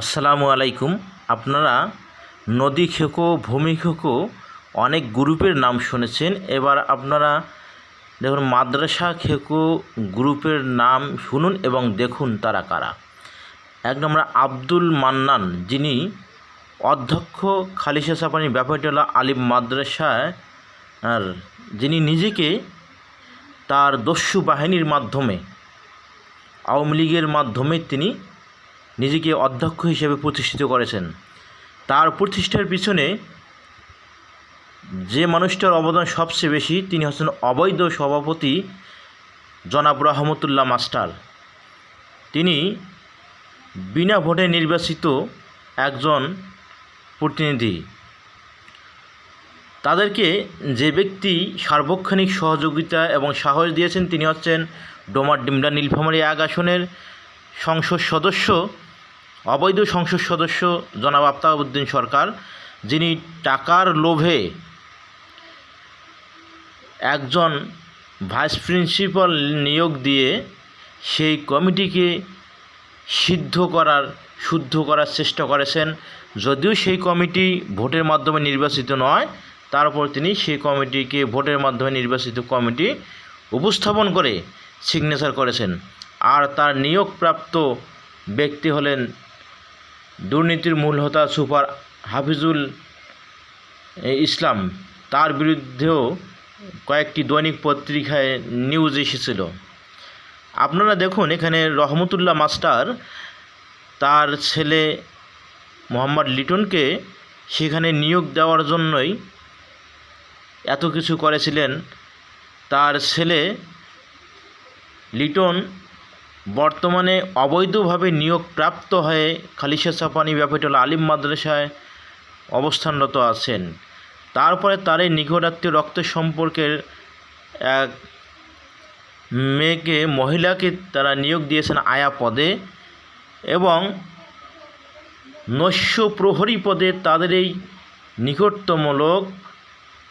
আসসালামু আলাইকুম। আপনারা নদী খেকো, ভূমি খেকো অনেক গ্রুপের নাম শুনেছেন। এবার আপনারা দেখুন, মাদ্রাসা খেকো গ্রুপের নাম শুনুন এবং দেখুন তারা কারা। এক নম্বর, আব্দুল মান্নান। যিনি অধ্যক্ষ খালিশা সাপানি ব্যাপারটোলা আলিম মাদ্রাসায়, আর যিনি নিজেকে তার দস্যু বাহিনীর মাধ্যমে, আওয়ামী লীগের মাধ্যমে তিনি নিজেকে অধ্যক্ষ হিসেবে প্রতিষ্ঠিত করেছেন। তার প্রতিষ্ঠার পিছনে যে মানুষটার অবদান সবচেয়ে বেশি, তিনি হচ্ছেন অবৈধ সভাপতি জনাব রহমতুল্লাহ মাস্টার। তিনি বিনা ভোটে নির্বাচিত একজন প্রতিনিধি। তাদেরকে যে ব্যক্তি সার্বক্ষণিক সহযোগিতা এবং সাহস দিয়েছেন, তিনি হচ্ছেন ডোমার ডিমডা নীলফামারী এক আসনের সংসদ সদস্য। অবৈধ সংসদ সদস্য জনাব আফতাবউদ্দিন সরকার, যিনি টাকার লোভে একজন ভাইস প্রিন্সিপাল নিয়োগ দিয়ে সেই কমিটিকে সিদ্ধ করার, শুদ্ধ করার চেষ্টা করেছেন। যদিও সেই কমিটি ভোটের মাধ্যমে নির্বাচিত নয় তারপর তিনি সেই কমিটিকে ভোটের মাধ্যমে নির্বাচিত কমিটি উপস্থাপন করে সিগনেচার করেছেন। আর তার নিয়োগপ্রাপ্ত ব্যক্তি হলেন দুর্নীতির মূল হোতা সুপার হাফিজুল ইসলাম। তার বিরুদ্ধেও কয়েকটি দৈনিক পত্রিকায় নিউজ এসেছিল। আপনারা দেখুন, এখানে রহমতুল্লাহ মাস্টার তার ছেলে মোহাম্মদ লিটনকে সেখানে নিয়োগ দেওয়ার জন্যই এত কিছু করেছিলেন। তার ছেলে লিটন বর্তমানে অবৈধভাবে নিয়োগপ্রাপ্ত হয়ে খালিশা সাপানি ব্যাপারটোলা আলিম মাদ্রাসায় অবস্থানরত আছেন। তারপরে তার এই নিকটাত্মীয় রক্তের সম্পর্কের এক মেয়েকে মহিলাকে তারা নিয়োগ দিয়েছেন আয়া পদে এবং নৈশ প্রহরী পদে তাদের এই নিকটতম লোক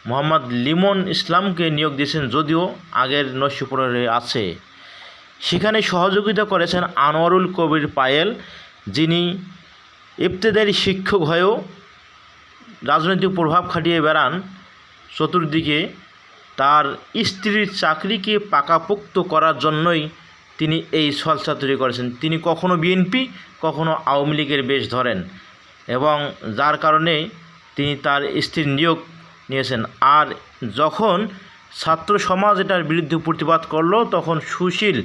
মোহাম্মদ লিমন ইসলামকে নিয়োগ দিয়েছেন যদিও আগের নৈশ প্রহরী আছে। সেখানে সহযোগিতা করেছেন আনোয়ারুল কবির পায়েল, যিনি ইবতেদারি শিক্ষক হয়েও রাজনৈতিক প্রভাব খাটিয়ে বেড়ান। চতুর্দিকে তার স্ত্রীর চাকরিকে পাকাপোক্ত করার জন্যই তিনি এই সলসা তৈরি করেছেন। তিনি কখনো বিএনপি, কখনো আওয়ামী লীগের বেশ ধরেন এবং যার কারণে তিনি তার স্ত্রীর নিয়োগ নিয়েছেন। আর যখন ছাত্র সমাজ এটার বিরুদ্ধে প্রতিবাদ করল, তখন সুশীল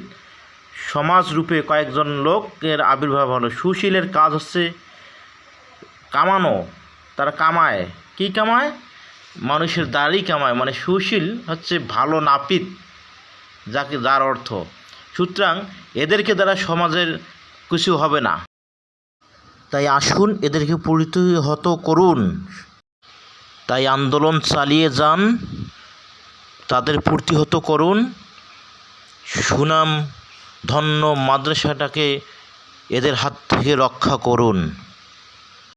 সমাজ রূপে কয়েকজন লোকের আবির্ভাব হলো। সুশীলের কাজ হচ্ছে কামানো, তারা কামায়। কী কামায়? মানুষের দাড়ি কামায়। মানে সুশীল হচ্ছে ভালো নাপিত, যাকে যার অর্থ। সুতরাং এদেরকে দ্বারা সমাজের কিছু হবে না। তাই আসুন এদেরকে প্রতিহত করুন। তাই আন্দোলন চালিয়ে যান, তাদের প্রতিহত করুন। সুনাম ধন্য মাদ্রাসাটাকে এদের হাত থেকে রক্ষা করুন।